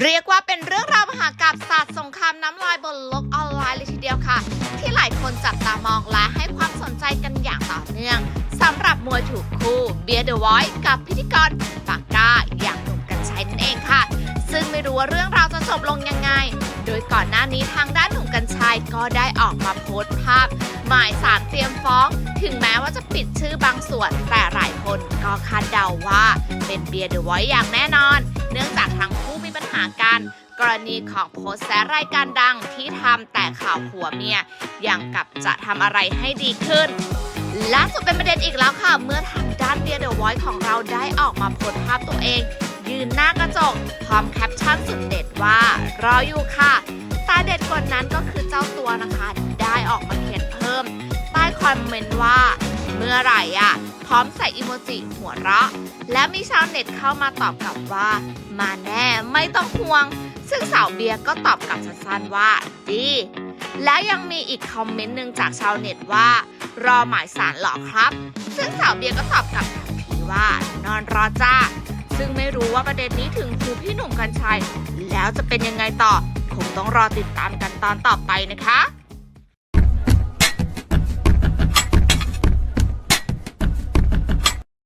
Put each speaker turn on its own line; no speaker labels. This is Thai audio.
เรียกว่าเป็นเรื่องราวมหากาบศาสตร์สงครามน้ำลายบนโลกออนไลน์เลยทีเดียวค่ะ ที่หลายคนจับตามองและให้ความสนใจกันอย่างต่อเนื่องสำหรับมวยถูกคู่เบียร์เดอะไวท์กับพิธีกรปากกาอย่างหนุ่มกัญชัยนั่นเองค่ะ ซึ่งไม่รู้ว่าเรื่องราวจะจบลงยังไง โดยก่อนหน้านี้ทางด้านหนุ่มกัญชัยก็ได้ออกมาโพสต์ภาพ หมายสารเตรียมฟ้อง ถึงแม้ว่าจะปิดชื่อบางส่วน แต่หลายคนก็คาดเดาว่าเป็นเบียร์เดอะไวท์อย่างแน่นอน เนื่องจากทั้งคู่ ปัญหากัน กรณีของโพสแซรายการดังที่ทำแต่ข่าวผัวเมียอย่างกับจะทำอะไรให้ดีขึ้นล่าสุดเป็นประเด็นอีกแล้วค่ะ เมื่อทางด้านเบียร์เดอะไวท์ของเราได้ออกมาโพสภาพตัวเอง ยืนหน้ากระจก พร้อมแคปชั่นสุดเด็ดว่า รออยู่ค่ะแตาเด็ดกว่านั้นก็คือเจ้าตัวนะคะ ได้ออกมาเขียนเพิ่ม ใต้คอมเมนต์ว่า มื่อไหร่อะ พร้อมใส่อีโมจิหัวเราะ และมีชาวเน็ตเข้ามาตอบกลับว่า มาแน่ไม่ต้องห่วง ซึ่งสาวเบียร์ก็ตอบกลับสั้นๆว่า ดี และยังมีอีกคอมเมนต์หนึ่งจากชาวเน็ตว่า รอหมายสารเหรอครับ ซึ่งสาวเบียร์ก็ตอบกลับทันทีว่านอนรอจ้าซึ่งไม่รู้ว่าประเด็นนี้ถึงครูพี่หนุ่มกัญชัย แล้วจะเป็นยังไงต่อ คงต้องรอติดตามกันตอนต่อไปนะคะ